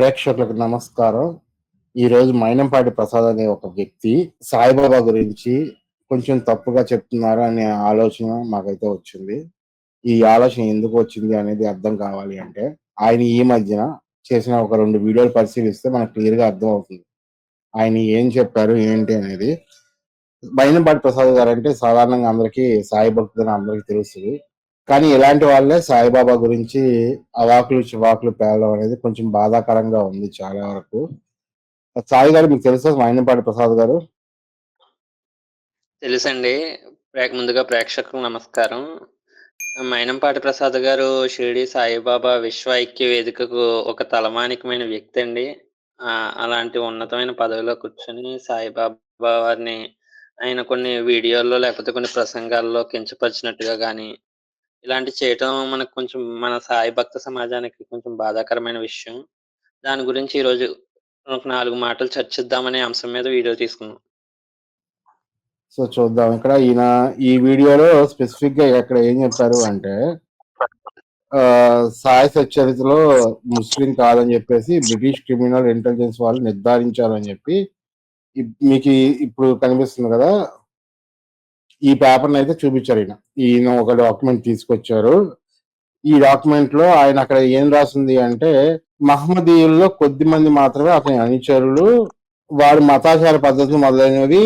ప్రేక్షకులకు నమస్కారం. ఈ రోజు మైనంపాటి ప్రసాద్ అనే ఒక వ్యక్తి సాయిబాబా గురించి కొంచెం తప్పుగా చెప్తున్నారు అనే ఆలోచన మాకైతే వచ్చింది. ఈ ఆలోచన ఎందుకు వచ్చింది అనేది అర్థం కావాలి అంటే ఆయన ఈ మధ్యన చేసిన ఒక రెండు వీడియోలు పరిశీలిస్తే మనకు క్లియర్గా అర్థం అవుతుంది ఆయన ఏం చెప్పారు ఏంటి అనేది. మైనంపాటి ప్రసాద్ గారు అంటే సాధారణంగా అందరికీ సాయి భక్తులు అందరికీ తెలుస్తుంది. కానీ ఇలాంటి వాళ్ళే సాయిబాబా గురించి అవాకులు చివాకులు పేలడం అనేది కొంచెం బాధాకరంగా ఉంది చాలా వరకు. సాయి గారు మీకు తెలుసా మైనంపాటి ప్రసాద్ గారు? తెలుసండి. ముందుగా ప్రేక్షకులకు నమస్కారం. మైనంపాటి ప్రసాద్ గారు షిరిడి సాయిబాబా విశ్వ ఐక్య వేదికకు ఒక తలమానికమైన వ్యక్తి అండి. అలాంటి ఉన్నతమైన పదవిలో కూర్చొని సాయిబాబా వారిని ఆయన కొన్ని వీడియోల్లో లేకపోతే కొన్ని ప్రసంగాల్లో కించపరిచినట్టుగా కానీ ఇలాంటి చేయటం మనకు కొంచెం మన సాయి భక్త సమాజానికి కొంచెం బాధాకరమైన విషయం. దాని గురించి ఈరోజు ఒక నాలుగు మాటలు చర్చిద్దామనే అంశం మీద వీడియో తీసుకున్నాం సో చూద్దాం. ఇక్కడ ఈయన ఈ వీడియోలో స్పెసిఫిక్గా ఇక్కడ ఏం చెప్పారు అంటే ఆ, సాయి సచ్చరితలో ముస్లిం కాదని చెప్పేసి బ్రిటిష్ క్రిమినల్ ఇంటెలిజెన్స్ వాళ్ళు నిర్ధారించారని చెప్పి మీకు ఇప్పుడు కనిపిస్తుంది కదా ఈ పేపర్ అయితే చూపించారు ఈయన. ఈయన ఒక డాక్యుమెంట్ తీసుకొచ్చారు. ఈ డాక్యుమెంట్లో ఆయన అక్కడ ఏం రాసింది అంటే మహమ్మదీయుల్లో కొద్ది మంది మాత్రమే అతని అనుచరులు వారి మతాచార పద్ధతులు మొదలైనవి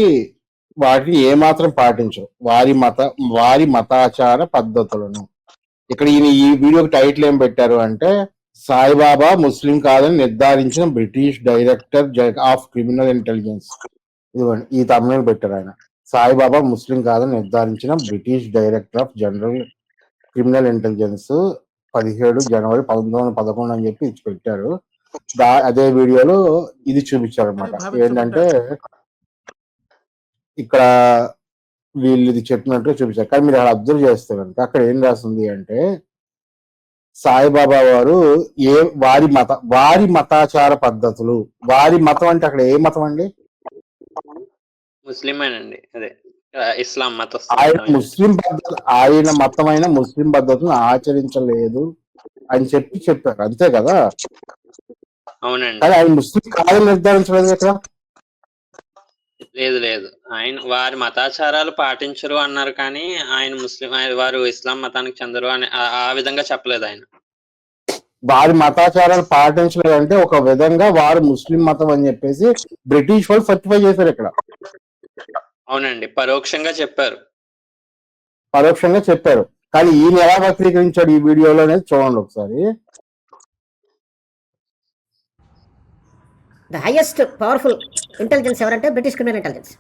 వాటిని ఏమాత్రం పాటించవు వారి మత వారి మతాచార పద్ధతులను. ఇక్కడ ఈయన ఈ వీడియోకి టైటిల్ ఏం పెట్టారు అంటే సాయిబాబా ముస్లిం కాదని నిర్ధారించిన British director of criminal intelligence ఇదిగోండి ఈ తమిళ పెట్టారు ఆయన. సాయిబాబా ముస్లిం కాదని నిర్ధారించిన British director of general criminal intelligence పదిహేడు జనవరి పంతొమ్మిది వందల పదకొండు అని చెప్పి ఇచ్చి పెట్టారు. దా అదే వీడియోలో ఇది చూపించారు అనమాట ఏంటంటే ఇక్కడ వీళ్ళు ఇది చెప్పినట్టు చూపించారు. కానీ మీరు అక్కడ అబ్జర్వ్ చేస్తే కనుక అక్కడ ఏం రాసింది అంటే సాయిబాబా వారు ఏ వారి మత వారి మతాచార పద్ధతులు వారి మతం అంటే అక్కడ ఏ మతం అండి? ముస్లిమేనండి. అదే ఇస్లాం మత ఆయన ముస్లిం పద్ధతి ఆయన మతమైన ముస్లిం పద్ధతులను ఆచరించలేదు అని చెప్పి చెప్పారు. అంతే కదా? అవునండి. కానీ ఆయన ముస్లిం కాదని నిర్ధారించలేదు ఇక్కడ లేదు లేదు. ఆయన వారి మతాచారాలు పాటించరు అన్నారు కానీ ఆయన ముస్లిం ఆయన- వారు ఇస్లాం మతానికి చెందరు అని ఆ- ఆ విధంగా చెప్పలేదు ఆయన. వారి మతాచారాలు పాటించలేదు అంటే ఒక విధంగా వారు ముస్లిం మతం అని చెప్పేసి బ్రిటిష్ వాళ్ళు సర్టిఫై చేశారు ఇక్కడ. అవునండి పరోక్షంగా చెప్పారు. పరోక్షంగా చెప్పారు. కానీ ఈయన ఎలా వక్రీకరించాడు ఈ వీడియోలో అనేది చూడండి ఒకసారి. ద హైయెస్ట్ పవర్ఫుల్ ఇంటెలిజెన్స్ ఎవరంటే బ్రిటిష్ క్రిమినల్ ఇంటెలిజెన్స్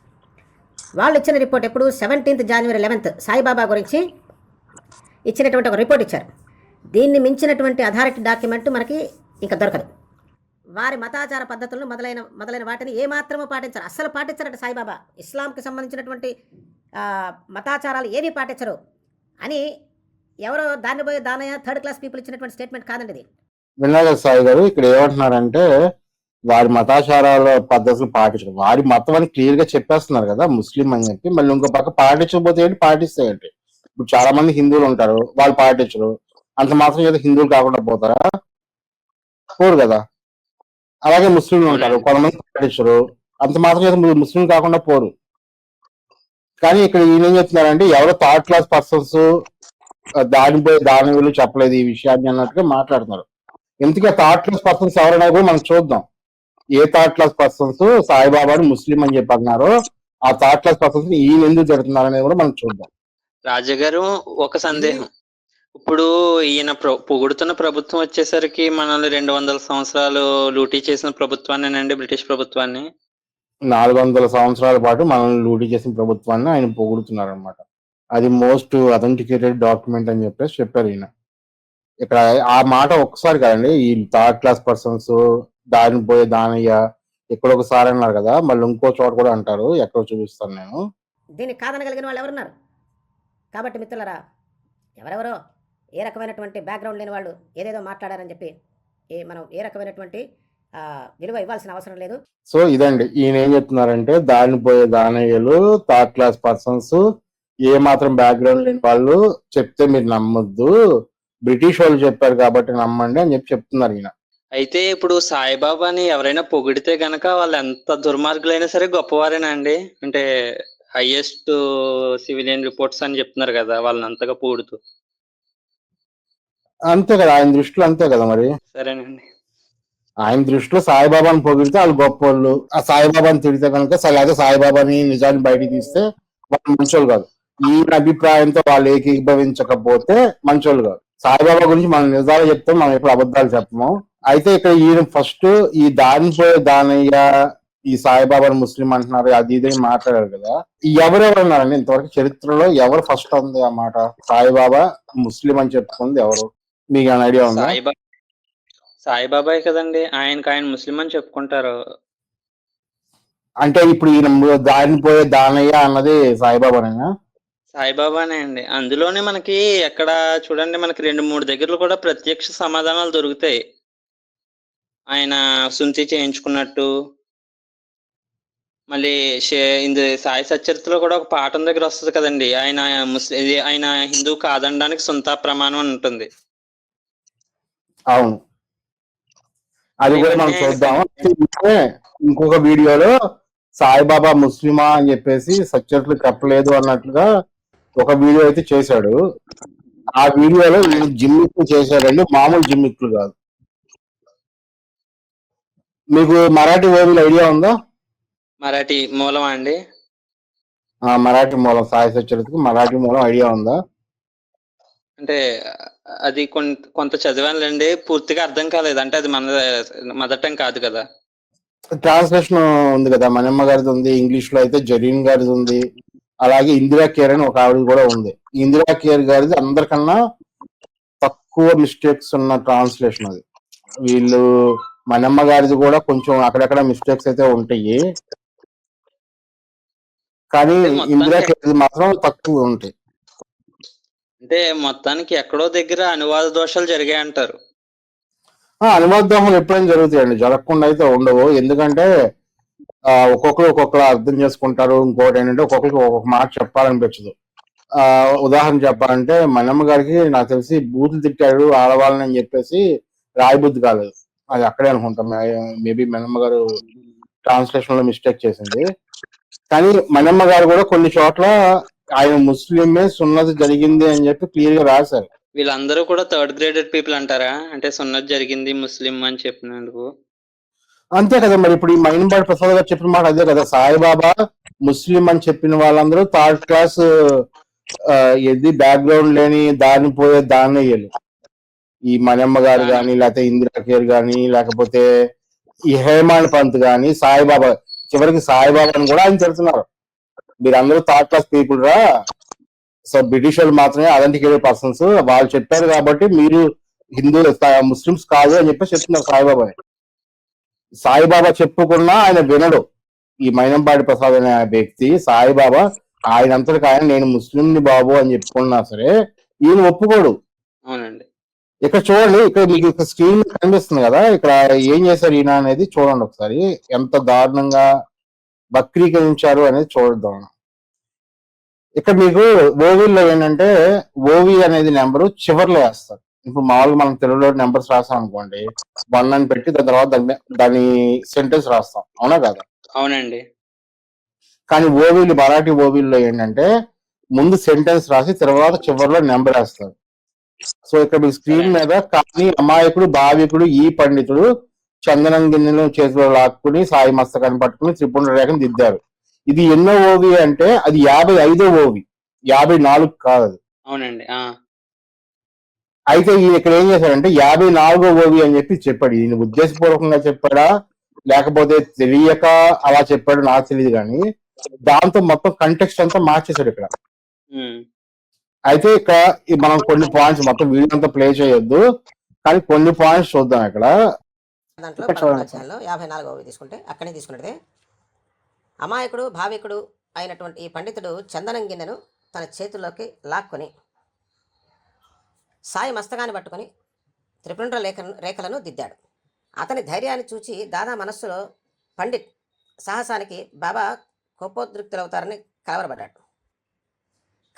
వాళ్ళు ఇచ్చిన రిపోర్ట్ ఎప్పుడు? సెవెంటీన్త్ జనవరి లెవెన్త్ సాయిబాబా గురించి ఇచ్చినటువంటి ఒక రిపోర్ట్ ఇచ్చారు. దీన్ని మించినటువంటి అథారిటీ డాక్యుమెంట్ మనకి ఇంకా దొరకదు. వారి మతాచార పద్ధతులను మొదలైన మొదలైన వాటిని ఏమాత్రమూ పాటించరు. అస్సలు పాటించరట సాయిబాబా. ఇస్లాంకి సంబంధించినటువంటి మతాచారాలు ఏమీ పాటించరు. అని ఎవరో దాన్ని పోయి దానయ్య థర్డ్ క్లాస్ పీపుల్ ఇచ్చినటువంటి స్టేట్మెంట్ కాదండి ఇది. వినాయక సాయి గారు ఇక్కడ ఏమంటున్నారంటే వారి మతాచారాల పద్ధతులు పాటించడం వారి మతం అని క్లియర్గా చెప్పేస్తున్నారు కదా ముస్లిం అని చెప్పి. మళ్ళీ ఇంకో పక్క పాటించకపోతే ఏంటి? పాటిస్తే ఏంటి ఇప్పుడు చాలా మంది హిందువులు ఉంటారు వాళ్ళు పాటించరు. అంత మాత్రం ఏదో హిందువులు కాకుండా పోతారా? పోరు కదా. అలాగే ముస్లింలు ఉంటారు కొంతమంది పాటించరు అంత మాత్రం ముస్లిం కాకుండా పోరు. కానీ ఇక్కడ ఈయన ఏం చెప్తున్నారంటే ఎవరో థర్డ్ క్లాస్ పర్సన్స్ దానిపోయి దాని చెప్పలేదు ఈ విషయాన్ని అన్నట్టుగా మాట్లాడుతున్నారు. ఎందుకంటే థర్డ్ క్లాస్ పర్సన్స్ ఎవరైనా కూడా మనం చూద్దాం. ఏ థర్డ్ క్లాస్ పర్సన్స్ సాయిబాబాని ముస్లిం అని చెప్పి అన్నారో ఆ థర్డ్ క్లాస్ పర్సన్స్ ఈయన ఎందుకు జరుగుతున్నారు అనేది కూడా మనం చూద్దాం. రాజుగారు ఒక సందేహం. ఇప్పుడు ఈయన పొగుడుతున్న ప్రభుత్వం వచ్చేసరికి మనల్ని రెండు వందల సంవత్సరాలు లూటీ చేసిన ప్రభుత్వాన్నేనండి బ్రిటిష్ ప్రభుత్వాన్ని? నాలుగు వందల సంవత్సరాల పాటు మనల్ని లూటీ చేసిన ప్రభుత్వాన్ని ఆయన పొగుడుతున్నారు అనమాట అది మోస్ట్ అథెంటికేటెడ్ డాక్యుమెంట్ అని చెప్పేసి చెప్పారు ఈయన. ఇక్కడ ఆ మాట ఒక్కసారి కదండి ఈ థర్డ్ క్లాస్ పర్సన్స్ దాని పోయే దానయ్య ఇక్కడ ఒకసారి అన్నారు కదా మళ్ళీ ఇంకో చోట కూడా అంటారు ఎక్కడో చూపిస్తాను నేను. దీన్ని కాదనగలిగిన వాళ్ళు ఎవరున్నారు? కాబట్టి మిత్రులరా ఎవరెవరో ఏ రకమైనటువంటి బ్యాక్గ్రౌండ్ లేని వాళ్ళు ఏదేదో మాట్లాడారని చెప్పి ఏ మనం ఏ రకమైనటువంటి విలువ ఇవ్వాల్సిన అవసరం లేదు. సో ఇదండి. ఈయన ఏం చెప్తున్నారంటే దాని పోయే దానయ్యలు థర్డ్ క్లాస్ పర్సన్స్ ఏ మాత్రం బ్యాక్గ్రౌండ్ లేని వాళ్ళు చెప్తే మీరు నమ్మొద్దు. బ్రిటిష్ వాళ్ళు చెప్పారు కాబట్టి నమ్మండి అని చెప్పి చెప్తున్నారు ఈయన. అయితే ఇప్పుడు సాయిబాబాని ఎవరైనా పొగిడితే గనక వాళ్ళు ఎంత దుర్మార్గులైనా సరే గొప్పవారేనా అండి అంటే హైయెస్ట్ సివిలియన్ రిపోర్ట్స్ అని చెప్తున్నారు కదా వాళ్ళని అంతగా పొగుడుతూ. అంతే కదా ఆయన దృష్టిలో అంతే కదా మరి? సరేనండి. ఆయన దృష్టిలో సాయిబాబాని పొగిడితే వాళ్ళు గొప్పోళ్ళు. ఆ సాయిబాబాని తిడితే కనుక సరే అదే సాయిబాబాని నిజాన్ని బయటికి తీస్తే వాళ్ళు మంచోళ్ళు కాదు. ఈయన అభిప్రాయంతో వాళ్ళు ఏకీభవించకపోతే మంచోళ్ళు కాదు. సాయిబాబా గురించి మనం నిజాలు చెప్తాం మనం ఎప్పుడు అబద్ధాలు చెప్పము. అయితే ఇక్కడ ఈయన ఫస్ట్ ఈ దాని పోయే దానయ్య ఈ సాయిబాబాని ముస్లిం అంటున్నారు అది ఇది మాట్లాడారు కదా. ఎవరెవరు ఉన్నారండి? ఇంతవరకు చరిత్రలో ఎవరు ఫస్ట్ ఉంది ఆ మాట? సాయిబాబా ముస్లిం అని చెప్పుకుంది ఎవరు? మీకు ఏమైనా ఐడియా ఉందా? సాయిబాబా సాయిబాబాయ్ కదండి. ఆయనకి ఆయన ముస్లిం అని చెప్పుకుంటారు. అంటే ఇప్పుడు ఈయన దారిని పోయే దానయ్య అన్నది సాయిబాబానేనా? సాయిబాబానే అండి. అందులోనే మనకి ఎక్కడ చూడండి మనకి రెండు మూడు దగ్గరలో కూడా ప్రత్యక్ష సమాధానాలు దొరుకుతాయి. ఆయన సుంతి చేయించుకున్నట్టు. మళ్ళీ ఇందు సాయి సచరిత్రలో కూడా ఒక పాఠం దగ్గర వస్తుంది కదండి. ఆయన ముస్లిం ఆయన హిందూ కాదనడానికి సొంత ప్రమాణం అని ఉంటుంది. అవును. అది కూడా మనం ఇవన్నీ చూద్దాం అయితే ఇంకొక వీడియోలో సాయిబాబా ముస్లిమా అని చెప్పేసి సచ్చట్లు చెప్పలేదు అన్నట్లుగా ఒక వీడియో అయితే చేశాడు. ఆ వీడియోలో వీళ్ళు జిమ్మిక్లు చేశాడండి. మామూలు జిమ్మిక్లు కాదు. మీకు మరాఠీ ఓవిల్ ఐడియా ఉందా? మరాఠీ మూలం అండి. మరాఠీ మూలం సాయి సచ్చరితకి మరాఠీ మూలం ఐడియా ఉందా? అంటే అది కొంత కొంత చదివానులేండి పూర్తిగా అర్థం కాలేదు. అంటే అది మన మదర్ టంగ్ కాదు కదా. ట్రాన్స్లేషన్ ఉంది కదా. మనమ్మ గారిది ఉంది ఇంగ్లీష్లో అయితే జరీన్ గారిది ఉంది అలాగే ఇందిరా కేర్ అని ఒక ఆవిడ కూడా ఉంది. ఇందిరా కేర్ గారిది అందరికన్నా తక్కువ మిస్టేక్స్ ఉన్న ట్రాన్స్లేషన్ అది. వీళ్ళు మనమ్మ గారిది కూడా కొంచెం అక్కడక్కడ మిస్టేక్స్ అయితే ఉంటాయి. కానీ ఇందిరా కేర్ మాత్రం తక్కువ ఉంటాయి. అంటే మొత్తానికి ఎక్కడో దగ్గర అనువాద దోషాలు జరిగాయి అంటారు ఆ, దోషాలు ఎప్పుడైనా జరుగుతాయండి. జరగకుండా అయితే ఉండవు. ఎందుకంటే ఆ, ఒక్కొక్కరు ఒక్కొక్కరు అర్థం చేసుకుంటారు. ఇంకోటి ఏంటంటే ఒక్కొక్కరికి ఒక్కొక్క మాట చెప్పాలనిపించదు. ఆ ఉదాహరణ చెప్పాలంటే మనమ్మ గారికి నాకు తెలిసి బూతులు తిట్టాడు ఆడవాళ్ళని అని చెప్పేసి రాయబుద్ధి కాలేదు. అది అక్కడే అనుకుంటాం. మేబీ మనమ్మ గారు ట్రాన్స్లేషన్లో మిస్టేక్ చేసింది. కానీ మనమ్మ గారు కూడా కొన్ని చోట్ల ఆయన ముస్లిమే సున్నతి జరిగింది అని చెప్పి క్లియర్గా రాశారు. వీళ్ళందరూ కూడా థర్డ్ గ్రేడెడ్ పీపుల్ అంటారా? అంటే సున్నత్ జరిగింది ముస్లిం అని చెప్పినందుకు. అంతే కదా మరి ఇప్పుడు ఈ మైనంబాడి ప్రసాద్ గారు చెప్పిన మాట అదే కదా. సాయిబాబా ముస్లిం అని చెప్పిన వాళ్ళందరూ థర్డ్ క్లాస్ ఏది బ్యాక్గ్రౌండ్ లేని దారిని పోయే దానయ్యలు. ఈ మనమ్మ గారు కానీ లేకపోతే ఇందిరా కేర్ కానీ లేకపోతే ఈ హేమాడ్ పంత్ కానీ సాయిబాబా చివరికి సాయిబాబాని కూడా ఆయన చెప్తున్నారు మీరందరూ థర్డ్ క్లాస్ పీపుల్ రా. సో బ్రిటిష్ వాళ్ళు మాత్రమే అథెంటికేటెడ్ పర్సన్స్ వాళ్ళు చెప్పారు కాబట్టి మీరు హిందూ ముస్లిమ్స్ కాదు అని చెప్పి చెప్తున్నారు సాయిబాబాని సాయిబాబా చెప్పుకున్నా ఆయన వినడు. ఈ మైనంపాటి ప్రసాద్ అనే వ్యక్తి సాయిబాబా ఆయన అంతటికి ఆయన నేను ముస్లింని బాబు అని చెప్పుకున్నా సరే ఈయన ఒప్పుకోడు. అవునండి. ఇక్కడ చూడండి ఇక్కడ మీకు ఇక్కడ స్క్రీన్ కనిపిస్తుంది కదా ఇక్కడ ఏం చేశారు ఈయన అనేది చూడండి ఒకసారి. ఎంత దారుణంగా వక్రీకరించారు అనేది చూద్దాం. ఇక్కడ మీకు ఓవీల్లో ఏంటంటే ఓవి అనేది నెంబరు చివర్లో వేస్తారు. ఇప్పుడు మామూలుగా మనం తెలుగులో నెంబర్స్ రాస్తాం అనుకోండి వన్ అని పెట్టి దాని తర్వాత దాని దాని సెంటెన్స్ రాస్తాం. అవునా కదా? అవునండి. కానీ ఓవీలు మరాఠీ ఓవీల్లో ఏంటంటే ముందు సెంటెన్స్ రాసి తర్వాత చివరిలో నెంబర్ వేస్తారు. సో ఇక్కడ మీకు స్క్రీన్ మీద కానీ అమాయకుడు భావికుడు ఈ పండితుడు చందనం గిన్నెలు చేతిలో లాక్కుని సాయి మస్తకాన్ని పట్టుకుని త్రిపుండ్ర రేఖను దిద్దారు. ఇది ఎన్నో ఓవి అంటే అది యాభై ఐదో ఓవి. యాభై నాలుగు కాదు అది అవునండి ఆ. అయితే ఈయన ఇక్కడ ఏం చేశాడంటే యాభై నాలుగో ఓవి అని చెప్పి చెప్పాడు. ఈయన ఉద్దేశపూర్వకంగా చెప్పాడా? లేకపోతే తెలియక అలా చెప్పాడు నాకు తెలియదు కానీ దాంతో మొత్తం కంటెక్స్ట్ అంతా మార్చేశాడు ఇక్కడ. అయితే ఇక్కడ ఈ మనం కొన్ని పాయింట్స్ మొత్తం వీడియో అంతా ప్లే చేయొద్దు. కానీ కొన్ని పాయింట్స్ చూద్దాం ఇక్కడ. దాంట్లో యాభై నాలుగవ తీసుకుంటే అక్కడే తీసుకున్నదే అమాయకుడు భావికుడు అయినటువంటి ఈ పండితుడు చందనం గిన్నెను తన చేతుల్లోకి లాక్కొని సాయి మస్తకాన్ని పట్టుకొని త్రిపుండ్ర లేఖ రేఖలను దిద్దాడు. అతని ధైర్యాన్ని చూచి దాదా మనస్సులో పండిత్ సాహసానికి బాబా కోపోద్రిక్తులవుతారని కలవరపడ్డాడు.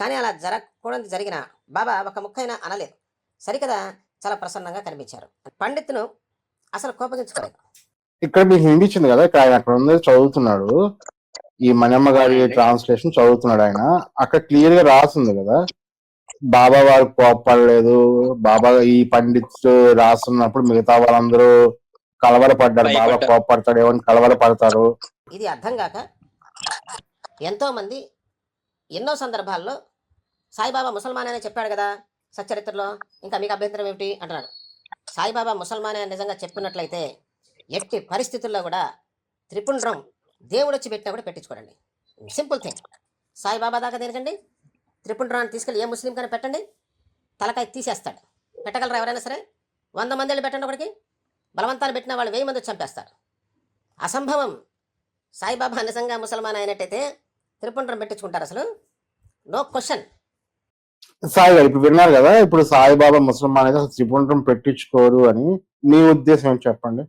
కానీ అలా జరగకూడదు జరిగిన బాబా ఒక ముక్కైనా అనలేదు. సరికదా చాలా ప్రసన్నంగా కనిపించారు. పండిత్ను అసలు కోపగించుకోలేదు. ఇక్కడ మీకు వినిపించింది కదా ఇక్కడ ఆయన అక్కడ ఉంది చదువుతున్నాడు. ఈ మనమ్మ గారి. ట్రాన్స్లేషన్ చదువుతున్నాడు ఆయన. అక్కడ క్లియర్గా రాసింది కదా బాబా వారు కోపడలేదు బాబా ఈ పండిత్ రాస్తున్నప్పుడు మిగతా వాళ్ళందరూ కలవరపడ్డారు బాబా. కోపడతాడు ఏమని కలవరపడతారు? ఇది అర్థం కాక ఎంతోమంది ఎన్నో సందర్భాల్లో సాయిబాబా ముసల్మాన్ అనే చెప్పాడు కదా సచ్చరిత్రలో. ఇంకా మీకు అభ్యంతరం ఏమిటి? అంటున్నాడు. సాయిబాబా ముసల్మాన్ అని నిజంగా చెప్పినట్లయితే ఎట్టి పరిస్థితుల్లో కూడా త్రిపుండ్రం దేవుడు వచ్చి పెట్టినా కూడా పెట్టించుకోడండి సింపుల్ థింగ్. సాయిబాబా దాకా దేనికండి త్రిపుండ్రాన్ని తీసుకెళ్ళి ఏ ముస్లిం కానీ పెట్టండి. తలకాయ తీసేస్తాడు. పెట్టగలరా ఎవరైనా సరే? వంద మంది వెళ్ళి పెట్టండి ఒకటికి బలవంతాన్ని పెట్టిన వాళ్ళు వెయ్యి మంది చంపేస్తారు. అసంభవం. సాయిబాబా నిజంగా ముసల్మాన్ అయినట్టయితే త్రిపుండ్రం పెట్టించుకుంటారు అసలు. No question. సాయి గారు ఇప్పుడు విన్నారు కదా ఇప్పుడు సాయిబాబా ముసల్మాన్ అయితే త్రిపుండ్రం పెట్టించుకోరు అని మీ ఉద్దేశం చెప్పండి?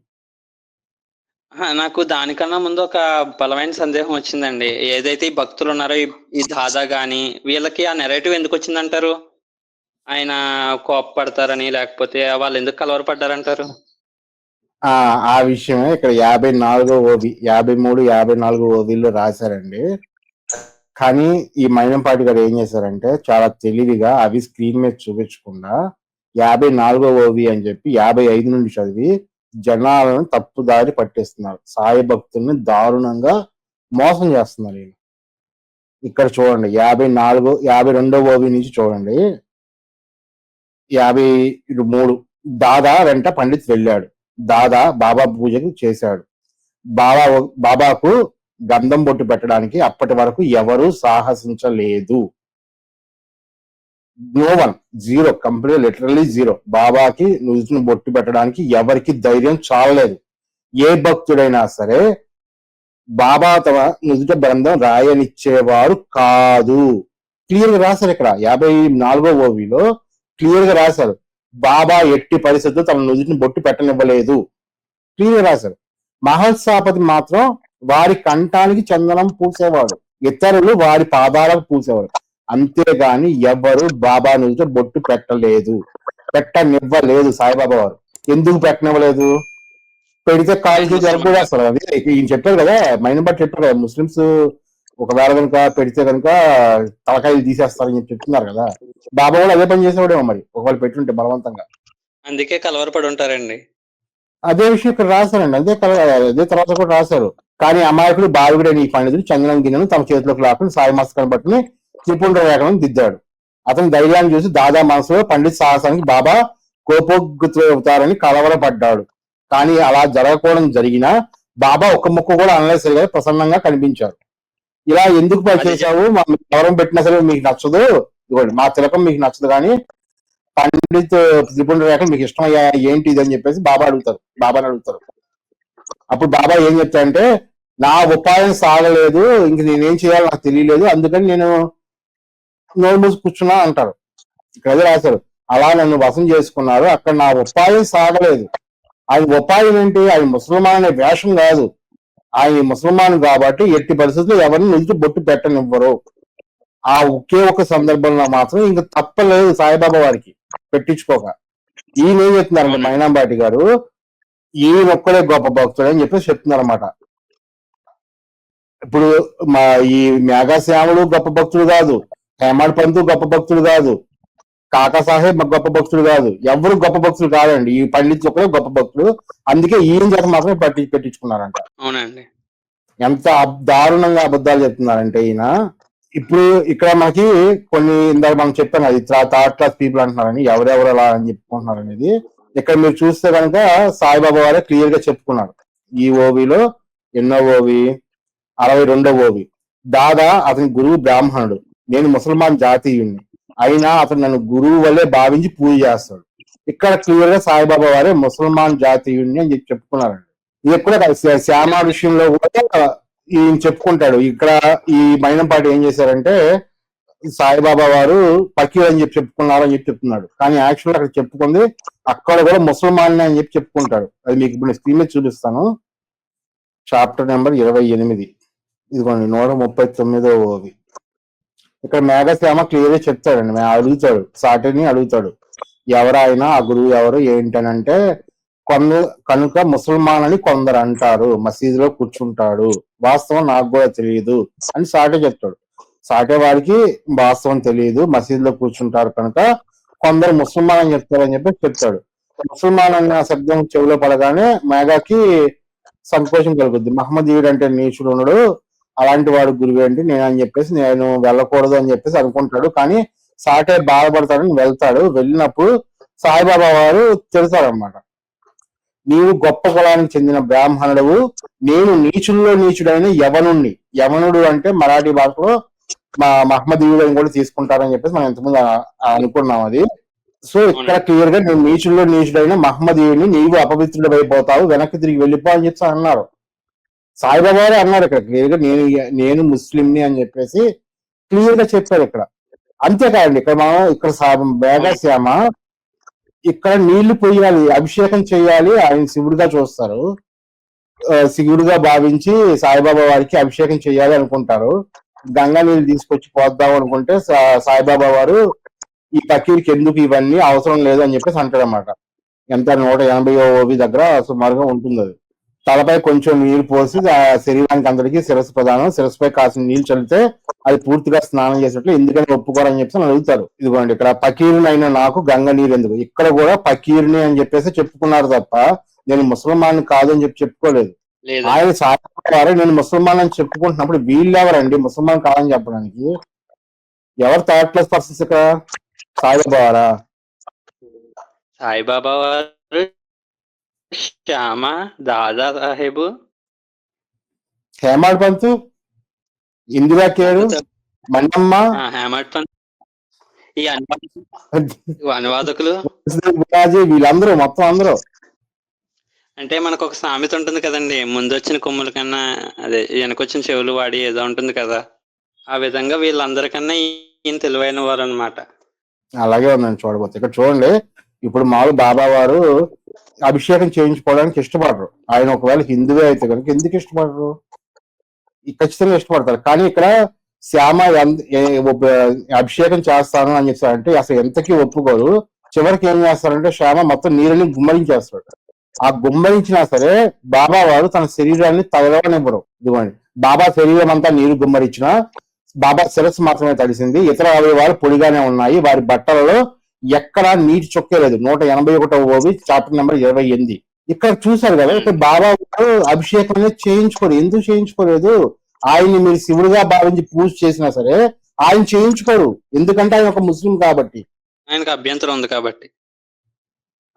నాకు దానికన్నా ముందు ఒక బలమైన సందేహం వచ్చిందండి. ఏదైతే ఈ భక్తులు ఉన్నారో ఈ- దాదా గాని వీళ్ళకి ఆ నెరేటివ్ ఎందుకు వచ్చిందంటారు? ఆయన కోపపడతారని లేకపోతే వాళ్ళు ఎందుకు కలవరపడ్డారంటారు? ఆ ఆ విషయమే ఇక్కడ యాభై నాలుగో ఓవి యాభై మూడు యాభై నాలుగో ఓవిలో రాశారండి. కానీ ఈ మైనంపాటి గారు ఏం చేశారంటే చాలా తెలివిగా అవి స్క్రీన్ మీద చూపించకుండా యాభై నాలుగో ఓవి అని చెప్పి యాభై ఐదు నుండి చదివి జనాలను తప్పుదారి పట్టిస్తున్నారు. సాయి భక్తుల్ని దారుణంగా మోసం చేస్తున్నారు ఈయన. ఇక్కడ చూడండి యాభై నాలుగో యాభై రెండో ఓవి నుంచి చూడండి. యాభై మూడు దాదా వెంట పండిత్ వెళ్ళాడు. దాదా బాబా పూజకు చేశాడు. బాబా బాబాకు గంధం బొట్టు పెట్టడానికి అప్పటి వరకు ఎవరు సాహసించలేదు. No one zero complete literally zero. బాబాకి నుజును బొట్టు పెట్టడానికి ఎవరికి ధైర్యం చాలలేదు. ఏ భక్తుడైనా సరే బాబా తమ నుదుట బంధం రాయనిచ్చేవారు కాదు. క్లియర్గా రాశారు ఇక్కడ. యాభై నాలుగో ఓవిలో క్లియర్గా రాశారు. బాబా ఎట్టి పరిస్థితుల్లో తమ నుదుటిని బొట్టు పెట్టనివ్వలేదు. క్లియర్గా రాశారు. మహల్సాపతి మాత్రం వారి కంఠానికి చందనం పూసేవాడు. ఇతరులు వారి పాదాలకు పూసేవారు. అంతేగాని ఎవరు బాబా నుంచి బొట్టు పెట్టలేదు. పెట్టనివ్వలేదు సాయిబాబా వారు. ఎందుకు పెట్టనివ్వలేదు? పెడితే కాలేజీ జరగకూడదు అది ఈయన చెప్పారు కదా మైన బట్టి చెప్పారు కదా ముస్లిమ్స్ ఒకవేళ కనుక పెడితే కనుక తలకాయలు తీసేస్తారని చెప్తున్నారు కదా. బాబా కూడా అదే పని చేసేవాడేమో మరి ఒకవేళ పెట్టుంటే బలవంతంగా. అందుకే కలవరపడి ఉంటారండి. అదే విషయం ఇక్కడ రాశారండి. అదే అదే తర్వాత కూడా రాశారు. కానీ అమాయకుడు బాలుగుడైన ఈ పండితుడు చందనం గిన్నెను తమ చేతిలోకి లాక్కుని సాయి మస్కను పట్టుని త్రిపుండ్ర రేఖను దిద్దాడు. అతని ధైర్యాన్ని చూసి దాదా మనసులో పండిత్ సాహసానికి బాబా కోపోద్గుతారని కలవరపడ్డాడు. కానీ అలా జరగకూడదు జరిగినా బాబా ఒక్క ముక్క కూడా అనలేదు సరిగా ప్రసన్నంగా కనిపించారు ఇలా ఎందుకు పని అదే చేశావు? మా ఎవరం పెట్టినా సరే మీకు నచ్చదు. ఇదిగోండి మా తిలకం మీకు నచ్చదు కానీ పండిత్ త్రిపుండ్ర రేఖ మీకు ఇష్టమయ్యా ఏంటి ఇది అని చెప్పేసి బాబా అడుగుతారు. బాబాని అడుగుతారు. అప్పుడు బాబా ఏం చెప్తారంటే నా ఉపాయం సాగలేదు ఇంక నేనేం చేయాలో నాకు తెలియలేదు అందుకని నేను నోరు మూసి కూర్చున్నా అంటారు. ఇక్కడ అదే రాశారు. అలా నన్ను వశం చేసుకున్నారు. అక్కడ నా ఉపాయం సాగలేదు. ఆయన ఉపాయం ఏంటి? ఆయన ముసల్మాన్ అనే వేషం కాదు. ఆయన ముసల్మాన్ కాబట్టి ఎట్టి పరిస్థితుల్లో ఎవరిని నిలిచి బొట్టు పెట్టనివ్వరు. ఆ ఒకే ఒక సందర్భంలో మాత్రం ఇంకా తప్పలేదు సాయిబాబా వారికి. పెట్టించుకోక. ఈయన ఏం చెప్తున్నారంటే మైనాంబాటి గారు ఈయన ఒక్కడే గొప్ప భక్తుడు అని చెప్పేసి చెప్తున్నారు అనమాట ఇప్పుడు మా ఈ మేఘశ్యాముడు గొప్ప భక్తుడు కాదు. హేమాడ్ పంతు గొప్ప భక్తుడు కాదు. కాకా సాహెబ్ గొప్ప భక్తుడు కాదు. ఎవరు గొప్ప భక్తుడు కాదండి. ఈ పండిత్ ఒక్కడే గొప్ప భక్తుడు. అందుకే ఈయన చేత మాత్రమే పట్టి పెట్టించుకున్నారంట. అవునండి. ఎంత దారుణంగా అబద్ధాలు చెప్తున్నారంటే ఈయన. ఇప్పుడు ఇక్కడ మనకి కొన్ని ఇందాక మనం చెప్పాం కదా థర్డ్ క్లాస్ పీపుల్ అంటున్నారని ఎవరెవరు అలా అని చెప్పుకుంటున్నారు అనేది. ఇక్కడ మీరు చూస్తే కనుక సాయిబాబా వారే క్లియర్గా చెప్పుకున్నారు. ఈ ఓవిలో ఎన్నో ఓవి అరవై రెండో ఓవి. దాదా అతని గురువు బ్రాహ్మణుడు. నేను ముసల్మాన్ జాతీయుణ్ణి. అయినా అతను నన్ను గురువు వలె భావించి పూజ చేస్తాడు. ఇక్కడ క్లియర్గా సాయిబాబా వారే ముసల్మాన్ జాతీయుణ్ణి అని చెప్పి చెప్పుకున్నారండి. ఇది కూడా శ్యామ విషయంలో కూడా ఈయన చెప్పుకుంటాడు. ఇక్కడ ఈ మైనంపాటి ఏం చేశారంటే సాయిబాబా వారు పకీర్ అని చెప్పి చెప్పుకున్నారు అని చెప్పి చెప్తున్నాడు. కానీ యాక్చువల్ అక్కడ చెప్పుకుంది అక్కడ కూడా ముసల్మాన్ అని చెప్పి చెప్పుకుంటాడు. అది మీకు ఇప్పుడు స్క్రీన్ మీద చూపిస్తాను. చాప్టర్ నెంబర్ ఇరవై ఎనిమిది. ఇదిగోండి నూట ముప్పై తొమ్మిదో ఓవి ఇక్కడ మేఘశ్యామ క్లియర్గా చెప్తాడండి. మేము అడుగుతాడు. సాటిని అడుగుతాడు. ఎవరైనా ఆ గురువు ఎవరు ఏంటనంటే కొంద కనుక ముసల్మాన్ అని కొందరు అంటారు. మసీదులో కూర్చుంటాడు. వాస్తవం నాకు కూడా తెలియదు అని సాటే చెప్తాడు. సాటే వాడికి వాస్తవం తెలియదు మసీదులో కూర్చుంటారు కనుక కొందరు ముసల్మాన్ అని చెప్తారని చెప్పి చెప్తాడు. ముసల్మాన్ అన్న శబ్దం చెవిలో పడగానే మేఘాకి సంకోచం కలుగుద్ది. మహమ్మదీయుడు అంటే నీచుడు ఉండడు. అలాంటి వాడు గురువు ఏంటి? నేను అని చెప్పేసి నేను వెళ్ళకూడదు అని చెప్పేసి అనుకుంటాడు. కానీ సాటే బాధపడతాడని వెళ్తాడు. వెళ్ళినప్పుడు సాయిబాబా వారు తిడతారనమాట నీవు గొప్ప కులానికి చెందిన బ్రాహ్మణుడు నేను నీచుల్లో నీచుడైన యవనుణ్ణి. యవనుడు అంటే మరాఠీ భాషలో మా మహమ్మదీయుడు అని కూడా తీసుకుంటారని చెప్పేసి మనం ఇంతకుముందు అనుకున్నాం అది. సో ఇక్కడ క్లియర్గా నేను నీచుల్లో నీచుడైన మహమ్మదీయుడిని నీవు అపవిత్రుడైపోతావు వెనక్కి తిరిగి వెళ్ళిపో అని చెప్పి అన్నారు. సాయిబాబా వారే అన్నారు ఇక్కడ. క్లియర్గా నేను నేను ముస్లింని అని చెప్పేసి క్లియర్గా చెప్పారు ఇక్కడ. అంతేకాదండి ఇక్కడ మనం ఇక్కడ బేగశ్యామ ఇక్కడ నీళ్ళు పోయాలి అభిషేకం చేయాలి ఆయన శివుడిగా చూస్తారు. శివుడిగా భావించి సాయిబాబా వారికి అభిషేకం చేయాలి అనుకుంటారు. గంగా నీళ్ళు తీసుకొచ్చి పోద్దాం అనుకుంటే సాయిబాబా వారు ఈ పకీర్కి ఎందుకు ఇవన్నీ అవసరం లేదు అని చెప్పేసి అంటాడన్నమాట ఎంత నూట ఎనభై ఓవి దగ్గర సుమారుగా ఉంటుంది అది తలపై కొంచెం నీళ్ళు పోసి ఆ శరీరానికి అందరికీ శిరస్సు ప్రధానం. శిరస్సుపై కాసిన నీళ్ళు చల్లితే అది పూర్తిగా స్నానం చేసినట్లు ఎందుకని ఒప్పుకోరని చెప్పేసి నన్ను అడుగుతారు. ఇదిగోండి ఇక్కడ పకీరుని అయిన నాకు గంగ నీరు ఎందుకు? ఇక్కడ కూడా పకీరుని అని చెప్పేసి చెప్పుకున్నారు తప్ప నేను ముసల్మాన్ కాదు అని చెప్పి చెప్పుకోలేదు. లేదు. ఆయన సాయంత్రం నేను ముసల్మాన్ అని చెప్పుకుంటున్నప్పుడు వీళ్ళు ఎవరండి ముసల్మాన్ కాదని చెప్పడానికి. ఎవరు థర్డ్ క్లాస్ పర్సన్స్ ఇక్కడ? సాయిబాబా వారా? సాయిబాబా వారు శ్యామ దాదా సాహెబు హేమాడ్ పంత్ ఇందిరా కేరు మన్నమ్మ. పంత్. ఈ అనువాద అనువాదకులు. వీళ్ళందరూ మొత్తం అందరూ. అంటే మనకు ఒక సామెత ఉంటుంది కదండి ముందు వచ్చిన కొమ్ముల కన్నా అదే వెనకొచ్చిన చెవులు వాడి ఏదో ఉంటుంది కదా. ఆ విధంగా వీళ్ళందరికన్నా ఈయన తెలివైన వారు అనమాట అలాగే ఉందండి చూడబోతే. ఇక్కడ చూడండి ఇప్పుడు మామూలు బాబా వారు అభిషేకం చేయించుకోవడానికి ఇష్టపడరు. ఆయన ఒకవేళ హిందువే అయితే కనుక ఎందుకు ఇష్టపడరు? ఖచ్చితంగా ఇష్టపడతారు. కానీ ఇక్కడ శ్యామ అభిషేకం చేస్తాను అని చెప్పారంటే అసలు ఎంతకీ ఒప్పుకోరు. చివరికి ఏం చేస్తారంటే శ్యామ మొత్తం నీరుని గుమ్మరించేస్తాడు. ఆ గుమ్మరించినా సరే బాబా వారు తన శరీరాన్ని తగలవనివ్వరు. ఇదిగోండి. బాబా శరీరం అంతా నీరు గుమ్మరించినా బాబా శిరస్సు మాత్రమే తడిసింది. ఇతర అవయవాలు పొడిగానే ఉన్నాయి. వారి బట్టలలో ఎక్కడా నీటి చొక్కే లేదు. నూట ఎనభై ఒకటో ఓవి చాప్టర్ నెంబర్ ఇరవై ఎనిమిది. ఇక్కడ చూశారు కదా ఇక్కడ బాబా గారు అభిషేకం అనేది చేయించుకోరు. ఎందుకు చేయించుకోలేదు? ఆయన్ని మీరు శివుడిగా భావించి పూజ చేసినా సరే ఆయన చేయించుకోరు. ఎందుకంటే ఆయన ఒక ముస్లిం కాబట్టి. ఆయనకు అభ్యంతరం ఉంది కాబట్టి.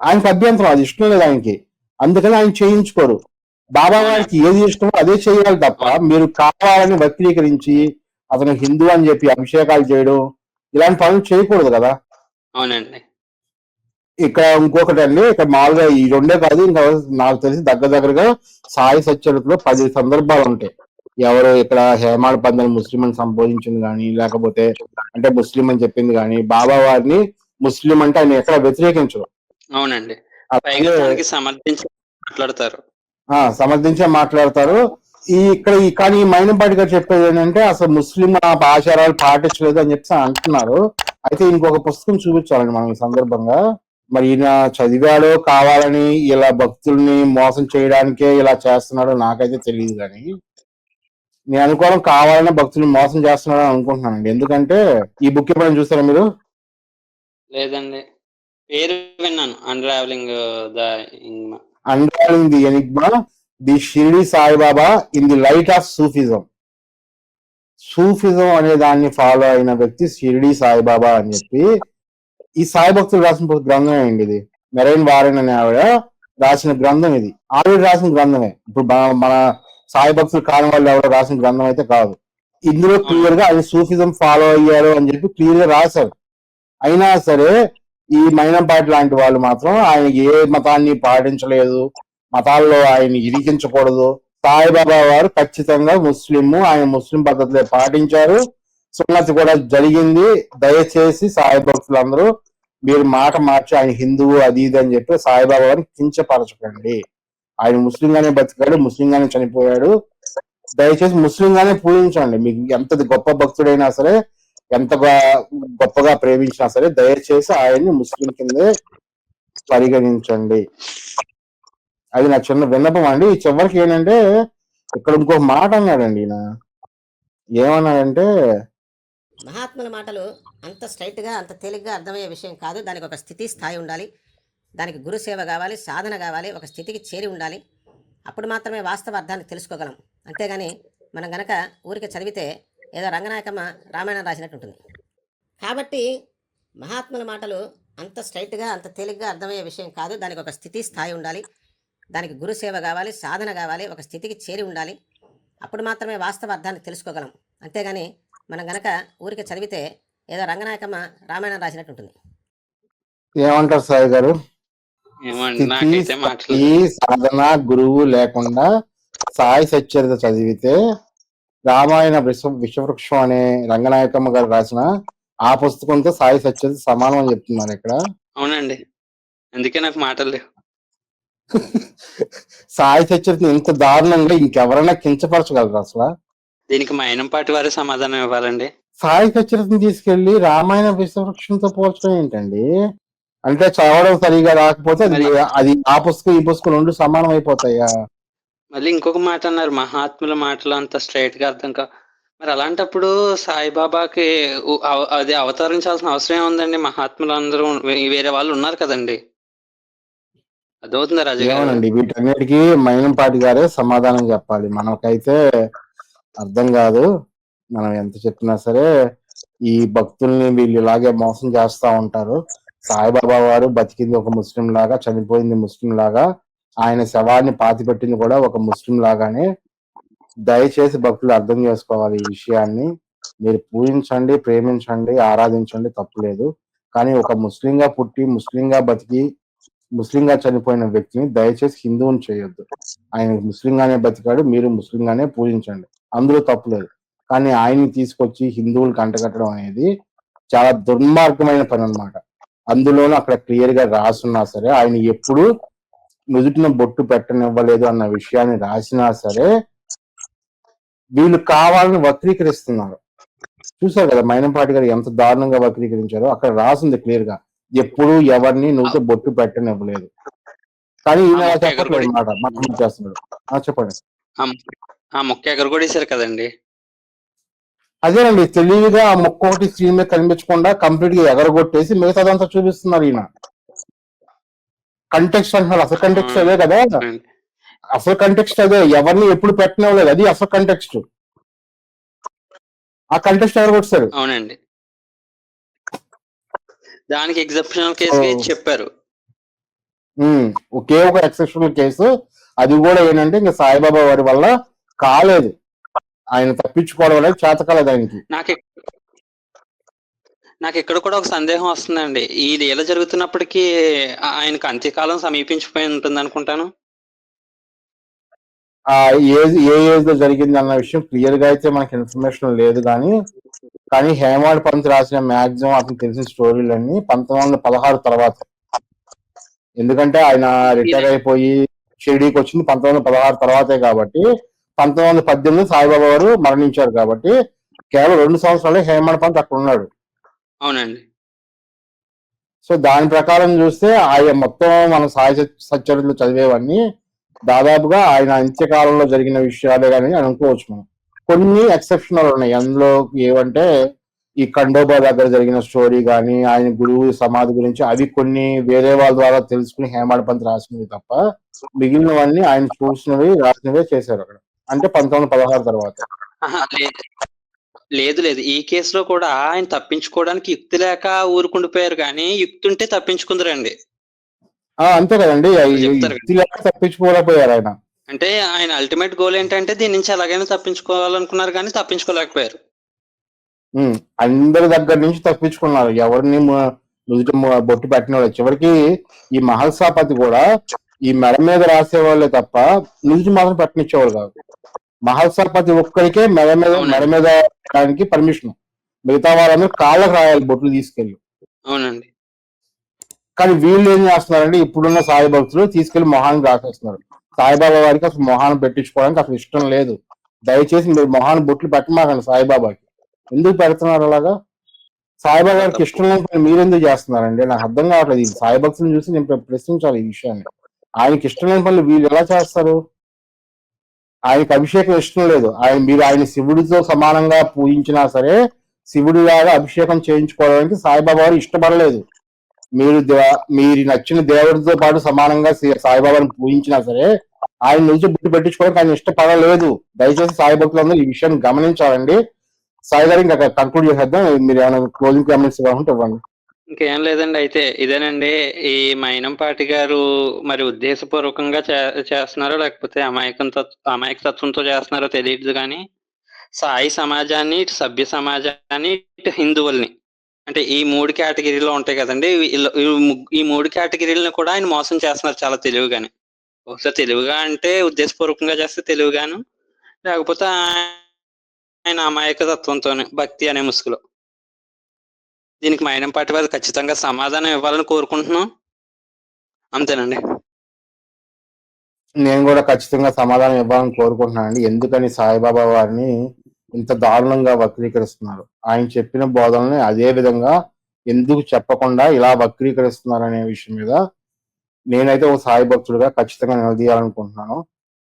ఆయనకు అభ్యంతరం అది ఇష్టం లేదు ఆయనకి. అందుకని ఆయన చేయించుకోరు. బాబా వారికి ఏది ఇష్టమో అదే చేయాలి తప్ప మీరు కావాలని వక్రీకరించి అతను హిందూ అని చెప్పి అభిషేకాలు చేయడం ఇలాంటి పనులు చేయకూడదు కదా. అవునండి. ఇక్కడ ఇంకొకటి అండి ఇక్కడ మామూలుగా ఈ రెండే కాదు ఇంకా నాకు తెలిసి దగ్గర దగ్గరగా సాయి సచ్చరితలో పది సందర్భాలు ఉంటాయి. ఎవరు ఇక్కడ హేమాడ్ పందల్ ముస్లిం అని సంబోధించింది కానీ లేకపోతే అంటే ముస్లిం అని చెప్పింది కానీ బాబా వారిని ముస్లిం అంటే ఆయన ఎక్కడ వ్యతిరేకించరు. అవునండి. మాట్లాడతారు. ఆ, సమర్థించే మాట్లాడతారు. ఈ ఇక్కడ ఈ కానీ ఈ మైనంపాటి గారు చెప్పేది ఏంటంటే అసలు ముస్లిం ఆచారాలు పాటించలేదు అని చెప్పి అంటున్నారు. అయితే ఇంకొక పుస్తకం చూపించాలండి మనం ఈ సందర్భంగా. మరి ఈయన చదివాడో కావాలని ఇలా భక్తుల్ని మోసం చేయడానికే ఇలా చేస్తున్నాడో నాకైతే తెలియదు కానీ నేను అనుకోవడం కావాలని భక్తుల్ని మోసం చేస్తున్నాడు అనుకుంటున్నానండి. ఎందుకంటే ఈ బుక్ ఎప్పుడైనా చూస్తారా మీరు? లేదండి. పేరు విన్నాను. Unravelling the underlying the enigma the Shirdi Saibaba in the light of Sufism Sufism అనే దాన్ని ఫాలో అయిన వ్యక్తి షిరిడి సాయిబాబా అని చెప్పి ఈ సాయి భక్తులు రాసిన గ్రంథమే అండి ఇది. మెరైన్ వారెన్ అనే ఆవిడ రాసిన గ్రంథం ఇది. ఆవిడ రాసిన గ్రంథమే. ఇప్పుడు మన- మన సాయి భక్తులు కాని వాళ్ళు ఎవరో రాసిన గ్రంథం అయితే కాదు. ఇందులో క్లియర్గా అది సూఫిజం ఫాలో అయ్యారు అని చెప్పి క్లియర్గా రాశారు. అయినా సరే ఈ మైనంపాటి లాంటి వాళ్ళు మాత్రం ఆయన ఏ మతాన్ని పాటించలేదు. మతాల్లో ఆయన ఇరికించకూడదు. సాయిబాబా వారు ఖచ్చితంగా ముస్లిం ఆయన ముస్లిం పద్ధతులే పాటించారు. సున్నతి కూడా జరిగింది. దయచేసి సాయి భక్తులందరూ మీరు మాట మార్చి ఆయన హిందువు అది ఇది అని చెప్పి సాయిబాబా వారిని కించపరచకండి. ఆయన ముస్లిం గానే బతికాడు ముస్లిం గానే చనిపోయాడు. దయచేసి ముస్లిం గానే పూజించండి. మీకు ఎంత గొప్ప భక్తుడైనా సరే ఎంత గొప్పగా ప్రేమించినా సరే దయచేసి ఆయన్ని ముస్లిం కిందే పరిగణించండి. అది నా చిన్న విన్నపం అండి. చివరికి ఏంటంటే ఇక్కడ ఇంకో మాట అన్నాడండి ఈయన. ఏమన్నాడంటే మహాత్ముల మాటలు అంత స్ట్రైట్గా అంత తేలిగ్గా అర్థమయ్యే విషయం కాదు. దానికి ఒక స్థితి స్థాయి ఉండాలి. దానికి గురు సేవ కావాలి సాధన కావాలి ఒక స్థితికి చేరి ఉండాలి. అప్పుడు మాత్రమే వాస్తవ అర్థాన్ని తెలుసుకోగలం. అంతేగాని మనం గనక ఊరికి చదివితే ఏదో రంగనాయకమ్మ రామాయణం రాసినట్టు ఉంటుంది. కాబట్టి మహాత్ముల మాటలు అంత స్ట్రైట్గా అంత తేలిగ్గా అర్థమయ్యే విషయం కాదు. దానికి ఒక స్థితి స్థాయి ఉండాలి. దానికి గురు సేవ కావాలి సాధన కావాలి ఒక స్థితికి చేరి ఉండాలి. అప్పుడు మాత్రమే వాస్తవ అర్థాన్ని తెలుసుకోగలం. అంతేగాని మనం గనక ఊరికి చదివితే ఏదో రంగనాయకమ్మ రామాయణం రాసినట్టు ఉంటుంది ఏమంటారు సాయి గారు? ఏమండి స్థితి నాకైతే మాటలు ఈ సాధన గురువు లేకుండా సాయి సచ్చరిత చదివితే రామాయణ విశ్వ విశ్వవృక్షం అనే రంగనాయకమ్మ గారు రాసిన ఆ పుస్తకంతో సాయి సచ్చరిత సమానం అని చెప్తున్నారు ఇక్కడ. అవునండి. అందుకే నాకు మాటలు లేవు. సాయి సచ్చరిత ఇంత దారుణంగా ఇంకెవరైనా కించపరచగలరు అసలు? దీనికి మైనంపాటి వారు సమాధానం ఇవ్వాలండి. సాయి సచ్చరితని తీసుకెళ్ళి రామాయణ విశ్వవృక్షంతో పోల్చడం ఏంటండి? అంటే చదవడం సరిగా రాకపోతే అది అది ఆ పుస్తకం ఈ పుస్తకం రెండు సమానం అయిపోతాయా? మళ్ళీ ఇంకొక మాట అన్నారు మహాత్ముల మాటలు అంత స్ట్రైట్గా అర్థం కా మరి అలాంటప్పుడు సాయిబాబాకి అది అవతరించాల్సిన అవసరం ఏముందండి? మహాత్ములు అందరూ వేరే వాళ్ళు ఉన్నారు కదండి. అదవుతుందా రాజు ఏమోనండి మైనంపాటి గారే సమాధానం చెప్పాలి. మనకైతే అర్థం కాదు. మనం ఎంత చెప్పినా సరే ఈ భక్తుల్ని వీళ్ళు ఇలాగే మోసం చేస్తా ఉంటారు. సాయిబాబా వారు బతికింది ఒక ముస్లిం లాగా చనిపోయింది ముస్లిం లాగా ఆయన శవాన్ని పాతి పెట్టింది కూడా ఒక ముస్లిం లాగానే దయచేసి భక్తులు అర్థం చేసుకోవాలి ఈ విషయాన్ని. మీరు పూజించండి ప్రేమించండి ఆరాధించండి తప్పులేదు. కానీ ఒక ముస్లింగా పుట్టి ముస్లింగా బతికి ముస్లింగా చనిపోయిన వ్యక్తిని దయచేసి హిందువుని చేయొద్దు. ఆయన ముస్లింగానే బతికాడు మీరు ముస్లింగానే పూజించండి. అందులో తప్పులేదు కానీ ఆయన్ని తీసుకొచ్చి హిందువులు కంటగట్టడం అనేది చాలా దుర్మార్గమైన పని అన్నమాట అందులోనూ అక్కడ క్లియర్గా రాసున్నా సరే ఆయన ఎప్పుడు నుదుటిన బొట్టు పెట్టనివ్వలేదు అన్న విషయాన్ని రాసినా సరే వీళ్ళు కావాలని వక్రీకరిస్తున్నారు. చూసారు కదా మైనంపాటి గారు ఎంత దారుణంగా వక్రీకరించారో. అక్కడ రాసింది క్లియర్గా ఎప్పుడు ఎవరిని నువ్వు బొట్టు పెట్టనివ్వలేదు. కానీ ఈయన చెప్పట్లేదు చేస్తున్నాడు చెప్పండి. ఆ ముక్క ఎగర కూడా కదండి. అదేనండి తెలివిగా ఆ ముక్క ఒకటి స్క్రీన్ మీద కనిపించకుండా కంప్లీట్గా ఎగరగొట్టేసి మిగతాదంతా చూపిస్తున్నారు ఈయన. కంటెక్స్ట్ అంటున్నారు అసలు కంటెక్స్ట్ అదే కదా. అసలు కంటెక్స్ట్ అదే ఎవరిని ఎప్పుడు పెట్టనివ్వలేదు అది అసలు కంటెక్స్ట్ ఆ కంటెక్స్ట్ ఎగరగొట్టారు అవునండి. దానికి ఎగ్జెప్షనల్ కేసు. చెప్పారు. ఒకే ఒక ఎక్సెప్షనల్ కేసు అది కూడా ఏంటంటే ఇంకా సాయిబాబా వారి వల్ల కాలేదు. ఆయన తప్పించుకోవడం అనేది చేత కాలేదు ఆయనకి. నాకు నాకు ఇక్కడ కూడా ఒక సందేహం వస్తుందండి. ఈ లీల జరుగుతున్నప్పటికీ ఆయనకు అంత్యకాలం సమీపించిపోయి ఉంటుంది అనుకుంటాను ఏజ్ ఏ ఏజ్లో జరిగింది అన్న విషయం క్లియర్గా అయితే మనకి ఇన్ఫర్మేషన్ లేదు కానీ కానీ హేమాడ్ పంత్ రాసిన మాక్సిమం అతను తెలిసిన స్టోరీలన్నీ పంతొమ్మిది వందల పదహారు తర్వాత. ఎందుకంటే ఆయన రిటైర్ అయిపోయి షిరిడీకి వచ్చింది పంతొమ్మిది వందల పదహారు తర్వాతే కాబట్టి పంతొమ్మిది వందల పద్దెనిమిది సాయిబాబా గారు మరణించారు కాబట్టి కేవలం రెండు సంవత్సరాలే హేమాడ్ పంత్ అక్కడ ఉన్నాడు. అవునండి. సో దాని ప్రకారం చూస్తే ఆయన మొత్తం మన సాయి సచ్- సచ్చరిత్రలు చదివేవన్నీ దాదాపుగా ఆయన అంత్యకాలంలో జరిగిన విషయాలే కానీ అనుకోవచ్చు మనం. కొన్ని ఎక్సెప్షనల్ ఉన్నాయి. అందులో ఏమంటే ఈ ఖండోబా దగ్గర జరిగిన స్టోరీ కానీ ఆయన గురువు సమాధి గురించి అవి కొన్ని వేరే వాళ్ళ ద్వారా తెలుసుకుని హేమాడ్ పంత్ రాసినవి తప్ప మిగిలినవన్నీ ఆయన చూసినవి రాసినవే చేశారు అక్కడ. అంటే పంతొమ్మిది పదహారు తర్వాత. లేదు. లేదు ఈ కేసులో కూడా ఆయన తప్పించుకోవడానికి యుక్తి లేక ఊరుకుండిపోయారు కానీ యుక్తి ఉంటే తప్పించుకుందరండి. అంతే కదండి. తప్పించుకోలేకపోయారు ఆయన. అంటే ఆయన అల్టిమేట్ గోల్ ఏంటంటే దీని నుంచి ఎలాగైనా తప్పించుకోవాలనుకున్నారు కానీ తప్పించుకోలేకపోయారు. అందరి దగ్గర నుంచి తప్పించుకున్నారు. ఎవరిని బొట్టు పెట్టిన వాళ్ళు. చివరికి ఈ మహల్సాపతి కూడా ఈ మెడ మీద రాసేవాళ్ళే తప్ప నుదుటి మాత్రం పెట్టనిచ్చేవాళ్ళు కాదు. మహల్సాపతి ఒక్కరికే మెడ మీద. మెడ మీద పర్మిషన్ మిగతా వాళ్ళందరూ కాళ్ళకు రాయాలి బొట్లు తీసుకెళ్ళి అవునండి. కానీ వీళ్ళు ఏం చేస్తున్నారంటే ఇప్పుడున్న సాయి భక్తులు తీసుకెళ్ళి మొహాన్ని రాసేస్తున్నారు. సాయిబాబా వారికి అసలు మొహాన్ని పెట్టించుకోవడానికి అసలు ఇష్టం లేదు. దయచేసి మీరు మొహాన్ని బొట్లు పెట్టమాకండి సాయిబాబాకి ఎందుకు పెడుతున్నారు అలాగా? సాయిబాబా గారికి ఇష్టం లేని పని మీరు ఎందుకు చేస్తున్నారండి? నాకు అర్థం కావట్లేదు. ఇది సాయి భక్తులను చూసి నేను ప్రశ్నించాలి ఈ విషయాన్ని. ఆయనకి ఇష్టం లేని పనులు వీళ్ళు ఎలా చేస్తారు? ఆయనకి అభిషేకం ఇష్టం లేదు. ఆయన మీరు ఆయన శివుడితో సమానంగా పూజించినా సరే శివుడి లాగా అభిషేకం చేయించుకోవడానికి సాయిబాబా వారు ఇష్టపడలేదు. మీరు మీరు నచ్చిన దేవుడితో పాటు సమానంగా సాయిబాబాను పూజించినా సరే ఆయన నుంచి బుట్టి పెట్టించుకోవడానికి ఆయన ఇష్టపడలేదు. దయచేసి సాయి భక్తులందరూ ఈ విషయం గమనించాలండి. సాయి గారు ఇంకా కంక్లూడ్ చేసేద్దాం. మీరు ఏమైనా క్లోజింగ్ కామెంట్స్ కావాలంటే ఇవ్వండి. ఇంకేం లేదండి అయితే ఇదేనండి. ఈ మైనంపాటి గారు మరి ఉద్దేశపూర్వకంగా చే- చేస్తున్నారో లేకపోతే అమాయకం అమాయక తత్వంతో చేస్తున్నారో తెలియదు కానీ సాయి సమాజాన్ని ఇటు సభ్య సమాజాన్ని ఇటు హిందువుల్ని అంటే ఈ మూడు కేటగిరీలో ఉంటాయి కదండి. వీళ్ళు- ఈ ఈ మూడు కేటగిరీలను కూడా ఆయన మోసం చేస్తున్నారు చాలా తెలివిగానే. బహుశా తెలివిగా అంటే ఉద్దేశపూర్వకంగా చేస్తే తెలివిగాను. లేకపోతే ఆయన అమాయక తత్వంతోనే భక్తి అనే ముసుగులో. దీనికి మైనంపాటి వారు ఖచ్చితంగా సమాధానం ఇవ్వాలని కోరుకుంటున్నాం. అంతేనండి. నేను కూడా ఖచ్చితంగా సమాధానం ఇవ్వాలని కోరుకుంటున్నానండి. ఎందుకని సాయిబాబా వారిని ఇంత దారుణంగా వక్రీకరిస్తున్నారు. ఆయన చెప్పిన బోధనని అదే విధంగా ఎందుకు చెప్పకుండా ఇలా వక్రీకరిస్తున్నారు అనే విషయం మీద నేనైతే ఒక సాయి భక్తుడిగా ఖచ్చితంగా నిలదీయాలనుకుంటున్నాను.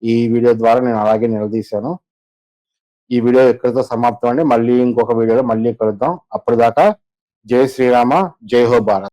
ఈ వీడియో ద్వారా నేను అలాగే నిలదీశాను. ఈ వీడియో ఎక్కడితో సమాప్తం అండి. మళ్ళీ ఇంకొక వీడియోలో మళ్ళీ కలుద్దాం. అప్పటిదాకా జై శ్రీరామ జై హో భారత్.